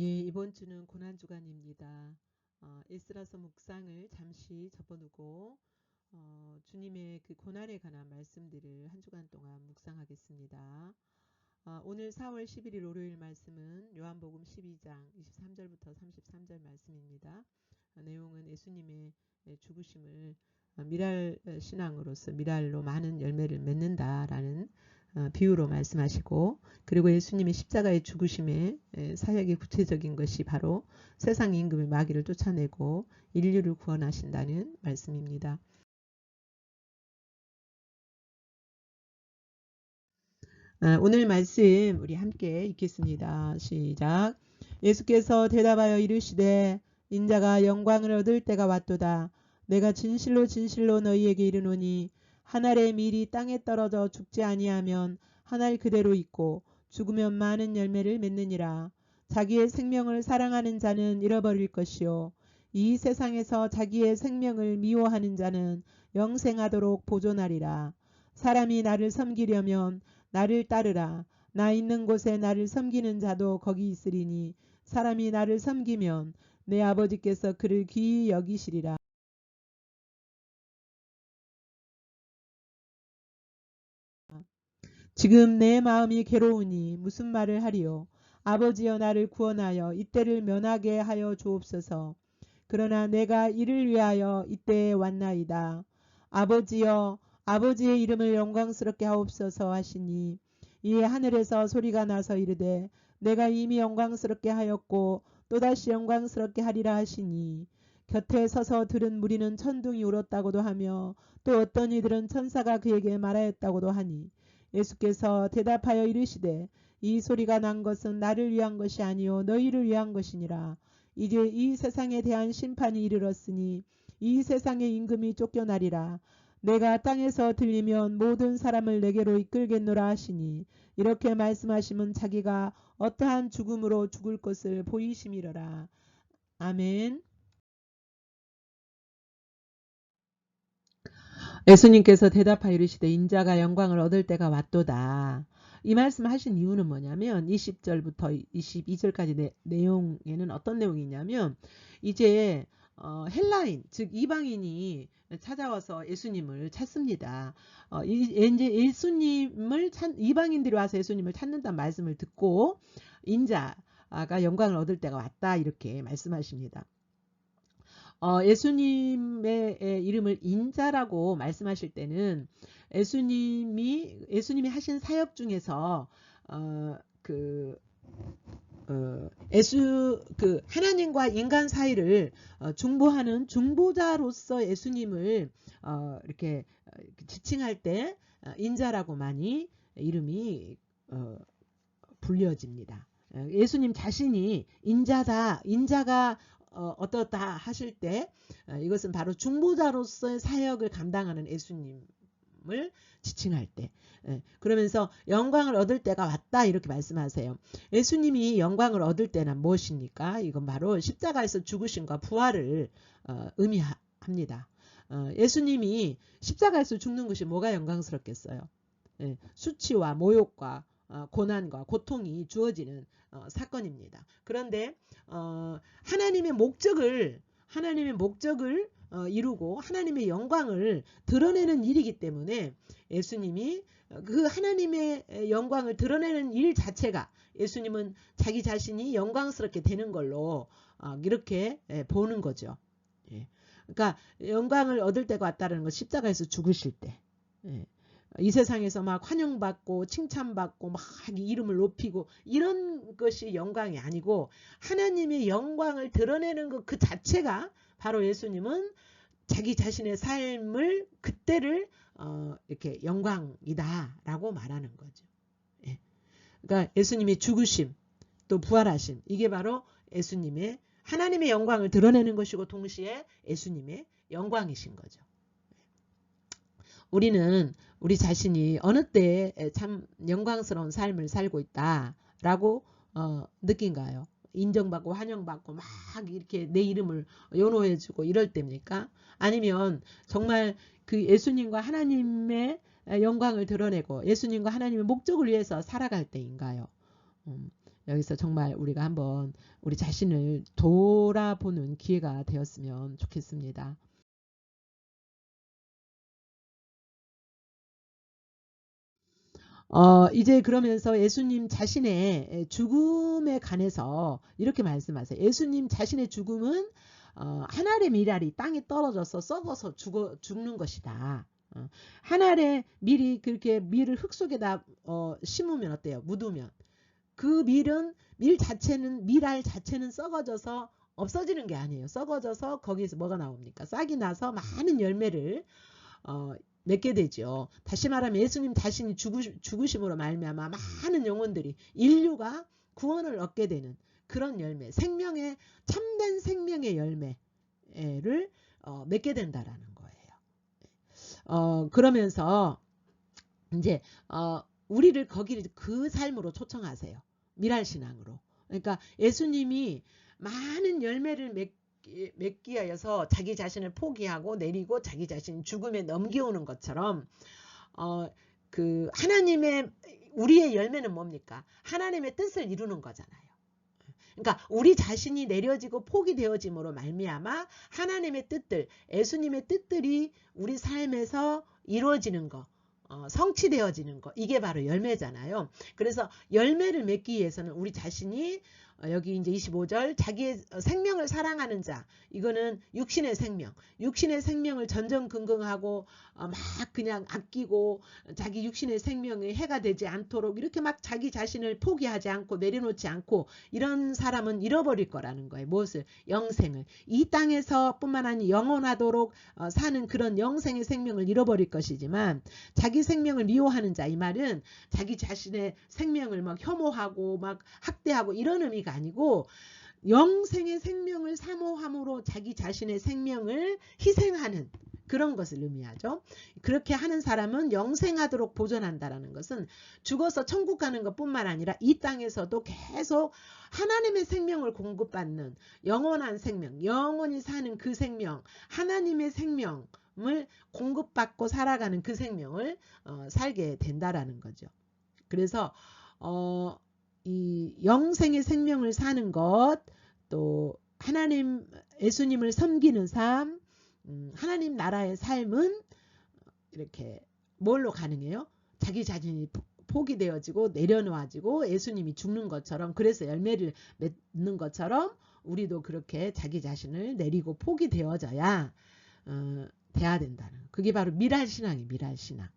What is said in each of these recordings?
예, 이번 주는 고난주간입니다. 어, 에스라서 묵상을 잠시 접어두고 어, 주님의 그 고난에 관한 말씀들을 한 주간 동안 묵상하겠습니다. 어, 오늘 4월 11일 월요일 말씀은 요한복음 12장 23절부터 33절 말씀입니다. 어, 내용은 예수님의 죽으심을 어, 미랄 신앙으로서 미랄로 많은 열매를 맺는다라는 어, 비유로 말씀하시고 그리고 예수님의 십자가의 죽으심의 사역의 구체적인 것이 바로 세상 임금의 마귀를 쫓아내고 인류를 구원하신다는 말씀입니다. 어, 오늘 말씀 우리 함께 읽겠습니다. 시작. 예수께서 대답하여 이르시되 인자가 영광을 얻을 때가 왔도다. 내가 진실로 진실로 너희에게 이르노니 한 알의 밀이 땅에 떨어져 죽지 아니하면 한알 그대로 있고 죽으면 많은 열매를 맺느니라. 자기의 생명을 사랑하는 자는 잃어버릴 것이요. 이 세상에서 자기의 생명을 미워하는 자는 영생하도록 보존하리라. 사람이 나를 섬기려면 나를 따르라. 나 있는 곳에 나를 섬기는 자도 거기 있으리니 사람이 나를 섬기면 내 아버지께서 그를 귀히 여기시리라. 지금 내 마음이 괴로우니 무슨 말을 하리요. 아버지여 나를 구원하여 이때를 면하게 하여 주옵소서. 그러나 내가 이를 위하여 이때에 왔나이다. 아버지여 아버지의 이름을 영광스럽게 하옵소서 하시니 이에 하늘에서 소리가 나서 이르되 내가 이미 영광스럽게 하였고 또다시 영광스럽게 하리라 하시니 곁에 서서 들은 무리는 천둥이 울었다고도 하며 또 어떤 이들은 천사가 그에게 말하였다고도 하니 예수께서 대답하여 이르시되 이 소리가 난 것은 나를 위한 것이 아니요 너희를 위한 것이니라. 이제 이 세상에 대한 심판이 이르렀으니 이 세상의 임금이 쫓겨나리라. 내가 땅에서 들리면 모든 사람을 내게로 이끌겠노라 하시니 이렇게 말씀하시면 자기가 어떠한 죽음으로 죽을 것을 보이심이러라. 아멘. 예수님께서 대답하여 이르시되 인자가 영광을 얻을 때가 왔도다. 이 말씀을 하신 이유는 뭐냐면 20절부터 22절까지 내, 내용에는 어떤 내용이 있냐면 이제 어, 헬라인 즉 이방인이 찾아와서 예수님을 찾습니다. 어, 이제 예수님을 찾, 이방인들이 와서 예수님을 찾는다는 말씀을 듣고 인자가 영광을 얻을 때가 왔다 이렇게 말씀하십니다. 어, 예수님의 이름을 인자라고 말씀하실 때는 예수님이 예수님이 하신 사역 중에서 어, 그 어, 예수 그 하나님과 인간 사이를 어, 중보하는 중보자로서 예수님을 어, 이렇게 지칭할 때 어, 인자라고 많이 이름이 어, 불려집니다. 어, 예수님 자신이 인자다, 인자가 어, 어떻다 하실 때 어, 이것은 바로 중보자로서의 사역을 감당하는 예수님 을 지칭할 때 예, 그러면서 영광을 얻을 때가 왔다 이렇게 말씀하세요. 예수님이 영광을 얻을 때는 무엇입니까? 이건 바로 십자가에서 죽으심과 부활을 어, 의미합니다. 어, 예수님이 십자가에서 죽는 것이 뭐가 영광스럽겠어요? 예, 수치와 모욕과 어, 고난과 고통이 주어지는 어, 사건입니다. 그런데 어, 하나님의 목적을 하나님의 목적을 어, 이루고 하나님의 영광을 드러내는 일이기 때문에 예수님이 그 하나님의 영광을 드러내는 일 자체가 예수님은 자기 자신이 영광스럽게 되는 걸로 어, 이렇게 예, 보는 거죠. 예. 그러니까 영광을 얻을 때가 왔다는 건 십자가에서 죽으실 때. 예. 이 세상에서 막 환영받고 칭찬받고 막 이름을 높이고 이런 것이 영광이 아니고 하나님의 영광을 드러내는 것 그 자체가 바로 예수님은 자기 자신의 삶을 그때를 어 이렇게 영광이다라고 말하는 거죠. 예. 그러니까 예수님의 죽으심 또 부활하심 이게 바로 예수님의 하나님의 영광을 드러내는 것이고 동시에 예수님의 영광이신 거죠. 우리는 우리 자신이 어느 때에 참 영광스러운 삶을 살고 있다라고 어, 느낀가요? 인정받고 환영받고 막 이렇게 내 이름을 연호해주고 이럴 때입니까? 아니면 정말 그 예수님과 하나님의 영광을 드러내고 예수님과 하나님의 목적을 위해서 살아갈 때인가요? 음, 여기서 정말 우리가 한번 우리 자신을 돌아보는 기회가 되었으면 좋겠습니다. 어, 이제 그러면서 예수님 자신의 죽음에 관해서 이렇게 말씀하세요. 예수님 자신의 죽음은 어, 한 알의 밀알이 땅에 떨어져서 썩어서 죽어, 죽는 것이다. 어, 한 알의 밀이 그렇게 밀을 흙 속에다 어, 심으면 어때요? 묻으면 그 밀은 밀 자체는 밀알 자체는 썩어져서 없어지는 게 아니에요. 썩어져서 거기에서 뭐가 나옵니까? 싹이 나서 많은 열매를 어, 맺게 되죠. 다시 말하면 예수님 자신이 죽으, 죽으심 으로 말미암아 많은 영혼들이 인류가 구원을 얻게 되는 그런 열매, 생명의 참된 생명의 열매를 어, 맺게 된다라는 거예요. 어, 그러면서 이제 어, 우리를 거기를 그 삶으로 초청하세요. 미랄 신앙으로. 그러니까 예수님이 많은 열매를 맺, 맺기 위하여서 자기 자신을 포기하고 내리고 자기 자신 죽음에 넘겨오는 것처럼 어, 그 하나님의 우리의 열매는 뭡니까? 하나님의 뜻을 이루는 거잖아요. 그러니까 우리 자신이 내려지고 포기되어짐으로 말미암아 하나님의 뜻들, 예수님의 뜻들이 우리 삶에서 이루어지는 거. 어, 성취되어지는 거 이게 바로 열매잖아요. 그래서 열매를 맺기 위해서는 우리 자신이 어, 여기 이제 25절 자기의 생명을 사랑하는 자 이거는 육신의 생명 육신의 생명을 전전긍긍하고 어, 막 그냥 아끼고 자기 육신의 생명이 해가 되지 않도록 이렇게 막 자기 자신을 포기하지 않고 내려놓지 않고 이런 사람은 잃어버릴 거라는 거예요. 무엇을? 영생을 이 땅에서 뿐만 아니라 영원하도록 어, 사는 그런 영생의 생명을 잃어버릴 것이지만 자기 생명을 미워하는 자 이 말은 자기 자신의 생명을 막 혐오하고 막 학대하고 이런 의미가 의미가 아니고 영생의 생명을 사모함으로 자기 자신의 생명을 희생하는 그런 것을 의미하죠. 그렇게 하는 사람은 영생하도록 보존한다라는 것은 죽어서 천국 가는 것뿐만 아니라 이 땅에서도 계속 하나님의 생명을 공급받는 영원한 생명, 영원히 사는 그 생명, 하나님의 생명을 공급받고 살아가는 그 생명을 어, 살게 된다라는 거죠. 그래서 어, 이 영생의 생명을 사는 것, 또 하나님 예수님을 섬기는 삶, 음, 하나님 나라의 삶은 이렇게 뭘로 가능해요? 자기 자신이 포기되어지고 내려놓아지고 예수님이 죽는 것처럼 그래서 열매를 맺는 것처럼 우리도 그렇게 자기 자신을 내리고 포기되어져야 어, 돼야 된다는 그게 바로 미랄 신앙이 미랄 신앙.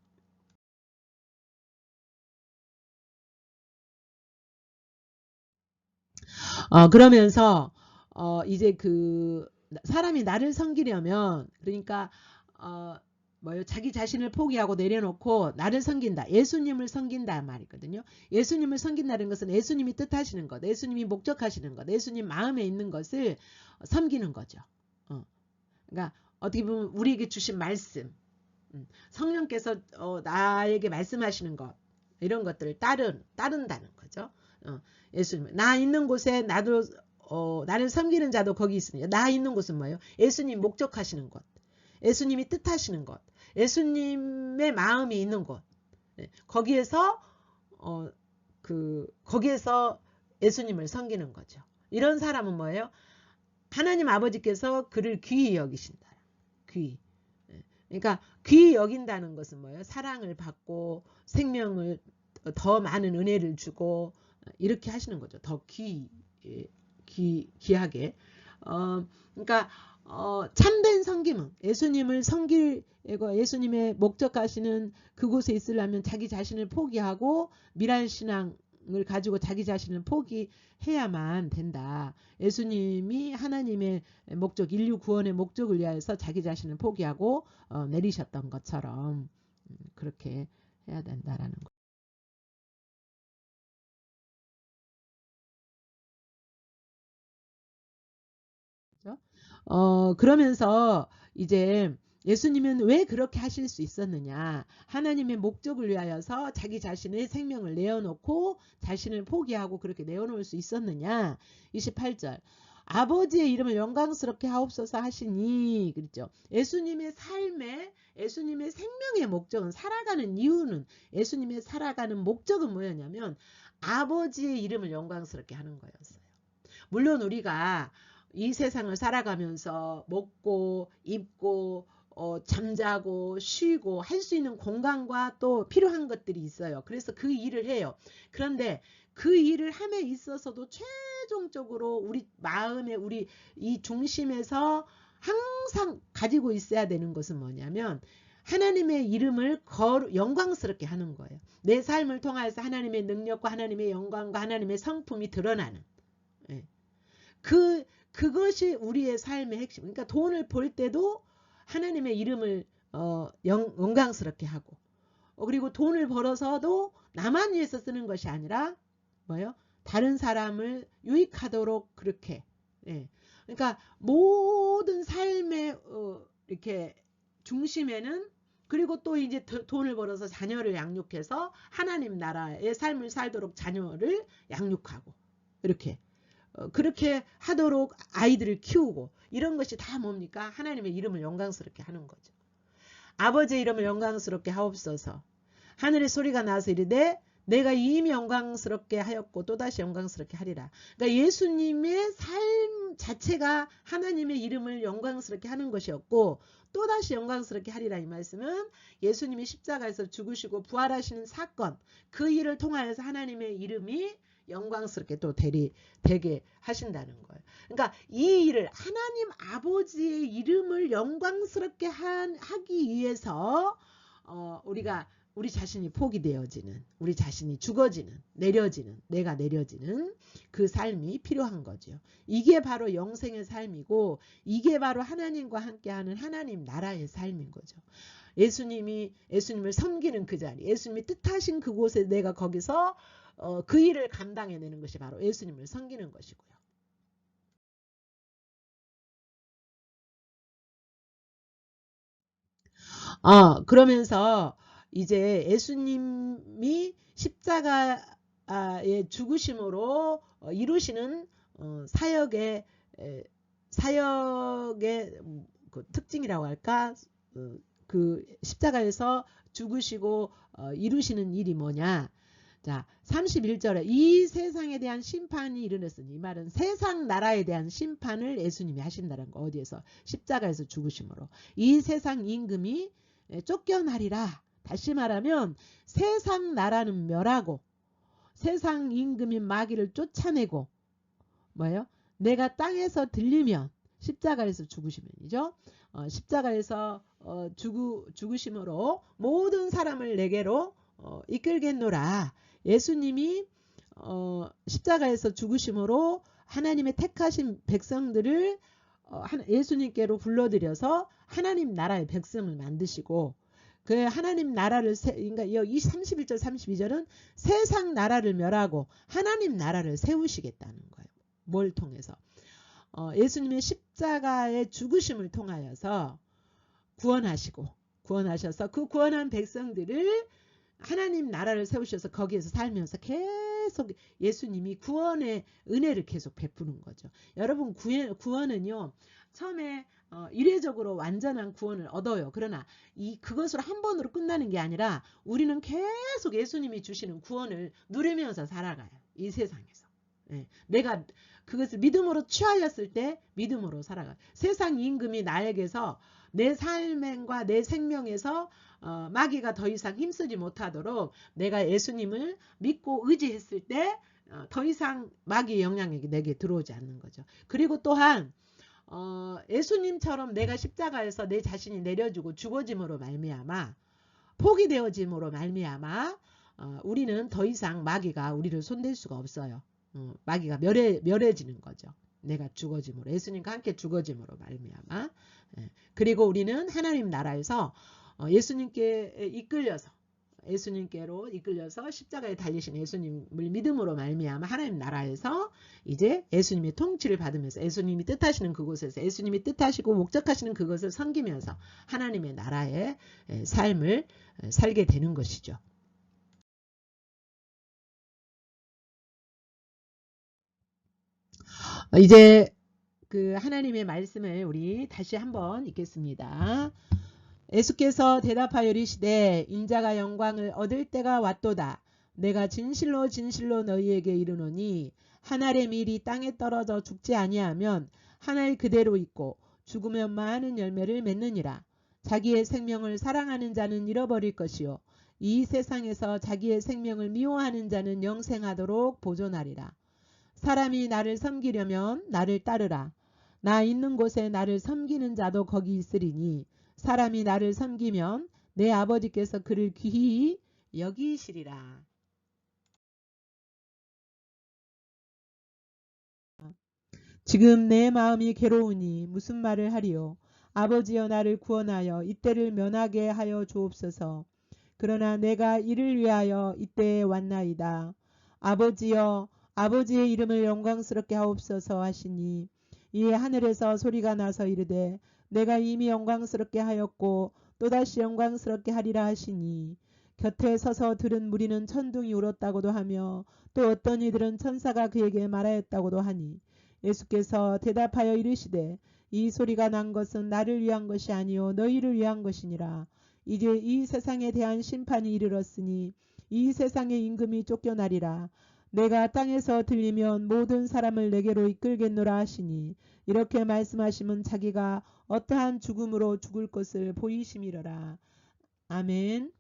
어, 그러면서 어, 이제 그 사람이 나를 섬기려면 그러니까 어, 뭐요 자기 자신을 포기하고 내려놓고 나를 섬긴다. 예수님을 섬긴다 말이거든요. 예수님을 섬긴다는 것은 예수님이 뜻하시는 것, 예수님이 목적하시는 것, 예수님 마음에 있는 것을 섬기는 거죠. 어. 그러니까 어떻게 보면 우리에게 주신 말씀, 음, 성령께서 어, 나에게 말씀하시는 것 이런 것들을 따른 따른다는 거죠. 어, 예수님 나 있는 곳에 나도 어, 나를 섬기는 자도 거기 있으니 나 있는 곳은 뭐예요? 예수님 목적하시는 곳, 예수님이 뜻하시는 곳, 예수님의 마음이 있는 곳. 네, 거기에서 어, 그 거기에서 예수님을 섬기는 거죠. 이런 사람은 뭐예요? 하나님 아버지께서 그를 귀히 여기신다. 귀. 네, 그러니까 귀히 여긴다는 것은 뭐예요? 사랑을 받고 생명을 더 많은 은혜를 주고 이렇게 하시는 거죠. 더 귀, 예, 귀, 귀하게. 어, 그러니까 어, 참된 성김은 예수님을 섬길 예수님의 목적하시는 그곳에 있으려면 자기 자신을 포기하고 미랄 신앙 을 가지고 자기 자신을 포기해야만 된다. 예수님이 하나님의 목적, 인류 구원의 목적을 위하여서 자기 자신을 포기하고 어, 내리셨던 것처럼 음, 그렇게 해야 된다라는 거. 어, 그러면서 이제 예수님은 왜 그렇게 하실 수 있었느냐. 하나님의 목적을 위하여서 자기 자신의 생명을 내어놓고 자신을 포기하고 그렇게 내어놓을 수 있었느냐. 28절. 아버지의 이름을 영광스럽게 하옵소서 하시니 그렇죠. 예수님의 삶에 예수님의 생명의 목적은 살아가는 이유는 예수님의 살아가는 목적은 뭐였냐면 아버지의 이름을 영광스럽게 하는 거였어요. 물론 우리가 이 세상을 살아가면서 먹고 입고 어, 잠자고 쉬고 할 수 있는 공간과 또 필요한 것들이 있어요. 그래서 그 일을 해요. 그런데 그 일을 함에 있어서도 최종적으로 우리 마음에 우리 이 중심에서 항상 가지고 있어야 되는 것은 뭐냐면 하나님의 이름을 거룩, 영광스럽게 하는 거예요. 내 삶을 통하여서 하나님의 능력과 하나님의 영광과 하나님의 성품이 드러나는. 예. 그 그것이 우리의 삶의 핵심. 그러니까 돈을 벌 때도 하나님의 이름을 어, 영, 영광스럽게 하고 어, 그리고 돈을 벌어서도 나만 위해서 쓰는 것이 아니라 뭐요? 다른 사람을 유익하도록 그렇게. 예. 그러니까 모든 삶의 어, 이렇게 중심에는 그리고 또 이제 더- 돈을 벌어서 자녀를 양육해서 하나님 나라의 삶을 살도록 자녀를 양육하고 이렇게 어, 그렇게 하도록 아이들을 키우고 이런 것이 다 뭡니까? 하나님의 이름을 영광스럽게 하는 거죠. 아버지의 이름을 영광스럽게 하옵소서. 하늘의 소리가 나서 이르되 내가 이미 영광스럽게 하였고 또다시 영광스럽게 하리라. 그러니까 예수님의 삶 자체가 하나님의 이름을 영광스럽게 하는 것이었고 또다시 영광스럽게 하리라 이 말씀은 예수님이 십자가에서 죽으시고 부활하시는 사건 그 일을 통하여서 하나님의 이름이 영광스럽게 또 되리, 되게 하신다는 거예요. 그러니까 이 일을 하나님 아버지의 이름을 영광스럽게 한, 하기 위해서 어, 우리가 우리 자신이 포기되어지는 우리 자신이 죽어지는 내려지는 내가 내려지는 그 삶이 필요한 거죠. 이게 바로 영생의 삶이고 이게 바로 하나님과 함께하는 하나님 나라의 삶인 거죠. 예수님이 예수님을 섬기는 그 자리, 예수님이 뜻하신 그곳에 내가 거기서 어, 그 일을 감당해내는 것이 바로 예수님을 섬기는 것이고요. 어, 그러면서 이제 예수님이 십자가의 죽으심으로 어, 이루시는 어, 사역의 에, 사역의 음, 그 특징이라고 할까? 어, 그 십자가에서 죽으시고 어, 이루시는 일이 뭐냐? 자, 31절에 이 세상에 대한 심판이 이르렀으니 이 말은 세상 나라에 대한 심판을 예수님이 하신다는 거 어디에서 십자가에서 죽으심으로 이 세상 임금이 에, 쫓겨나리라. 다시 말하면 세상 나라는 멸하고 세상 임금인 마귀를 쫓아내고 뭐예요? 내가 땅에서 들리면 십자가에서 죽으시면이죠. 어, 십자가에서 어, 죽으, 죽으심으로 모든 사람을 내게로 어, 이끌겠노라. 예수님이 어, 십자가에서 죽으심으로 하나님의 택하신 백성들을 어, 한- 예수님께로 불러들여서 하나님 나라의 백성을 만드시고 그 하나님 나라를 세, 그러니까 여기 31절 32절은 세상 나라를 멸하고 하나님 나라를 세우시겠다는 거예요. 뭘 통해서? 어, 예수님의 십자가의 죽으심을 통하여서 구원하시고 구원하셔서 그 구원한 백성들을 하나님 나라를 세우셔서 거기에서 살면서 계속 예수님이 구원의 은혜를 계속 베푸는 거죠. 여러분 구원, 구원은요 처음에 어, 이례적으로 완전한 구원을 얻어요. 그러나 이 그것으로 한 번으로 끝나는 게 아니라 우리는 계속 예수님이 주시는 구원을 누리면서 살아가요. 이 세상에서. 예, 내가 그것을 믿음으로 취하였을 때 믿음으로 살아가. 세상 임금이 나에게서 내 삶과 내 생명에서 어, 마귀가 더 이상 힘쓰지 못하도록 내가 예수님을 믿고 의지했을 때 어, 더 이상 마귀의 영향력이 내게 들어오지 않는 거죠. 그리고 또한 어, 예수님처럼 내가 십자가에서 내 자신이 내려주고 죽어짐으로 말미암아 포기되어짐으로 말미암아 어, 우리는 더 이상 마귀가 우리를 손댈 수가 없어요. 어, 마귀가 멸해 멸해지는 거죠. 내가 죽어짐으로 예수님과 함께 죽어짐으로 말미암아 예. 그리고 우리는 하나님 나라에서 어, 예수님께 이끌려서 예수님께로 이끌려서 십자가에 달리신 예수님을 믿음으로 말미암아 하나님 나라에서 이제 예수님의 통치를 받으면서 예수님이 뜻하시는 그곳에서 예수님이 뜻하시고 목적하시는 그것을 섬기면서 하나님의 나라의 에, 삶을 에, 살게 되는 것이죠. 어, 이제 그 하나님의 말씀을 우리 다시 한번 읽겠습니다. 예수께서 대답하여 이르시되 인자가 영광을 얻을 때가 왔도다. 내가 진실로 진실로 너희에게 이르노니 한 알의 밀이 땅에 떨어져 죽지 아니하면 한알 그대로 있고 죽으면 많은 열매를 맺느니라. 자기의 생명을 사랑하는 자는 잃어버릴 것이요 이 세상에서 자기의 생명을 미워하는 자는 영생하도록 보존하리라. 사람이 나를 섬기려면 나를 따르라. 나 있는 곳에 나를 섬기는 자도 거기 있으리니 사람이 나를 섬기면 내 아버지께서 그를 귀히 여기시리라. 지금 내 마음이 괴로우니 무슨 말을 하리요. 아버지여 나를 구원하여 이때를 면하게 하여 주옵소서. 그러나 내가 이를 위하여 이때에 왔나이다. 아버지여 아버지의 이름을 영광스럽게 하옵소서 하시니 이에 하늘에서 소리가 나서 이르되 내가 이미 영광스럽게 하였고 또다시 영광스럽게 하리라 하시니 곁에 서서 들은 무리는 천둥이 울었다고도 하며 또 어떤 이들은 천사가 그에게 말하였다고도 하니 예수께서 대답하여 이르시되 이 소리가 난 것은 나를 위한 것이 아니요 너희를 위한 것이니라. 이제 이 세상에 대한 심판이 이르렀으니 이 세상의 임금이 쫓겨나리라 내가 땅에서 들리면 모든 사람을 내게로 이끌겠노라 하시니 이렇게 말씀하시면 자기가 어떠한 죽음으로 죽을 것을 보이심이러라. 아멘.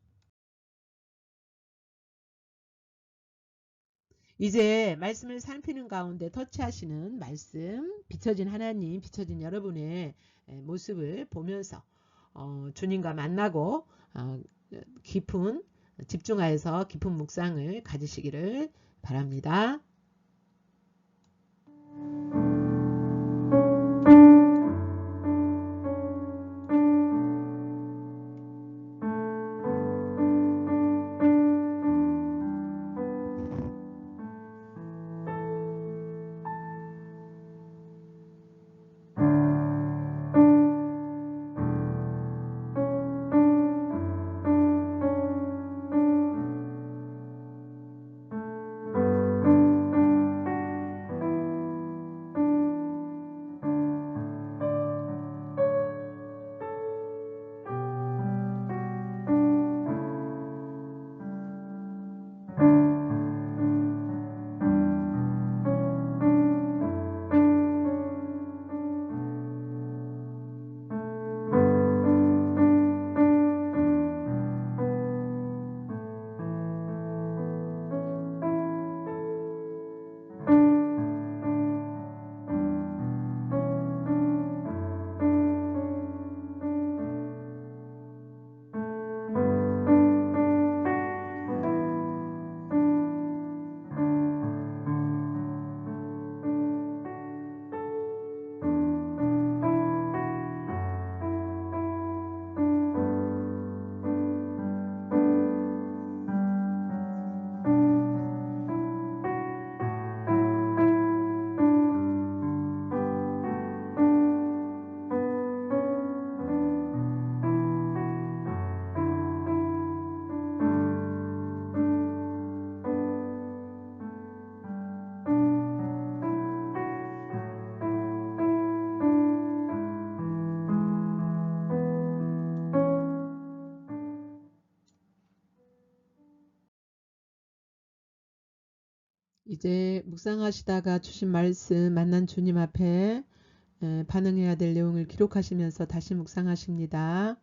이제 말씀을 살피는 가운데 터치하시는 말씀, 비춰진 하나님, 비춰진 여러분의 모습을 보면서 어, 주님과 만나고 어, 깊은 집중하여서 깊은 묵상을 가지시기를 바랍니다. 이제 묵상하시다가 주신 말씀 만난 주님 앞에 반응해야 될 내용을 기록하시면서 다시 묵상하십니다.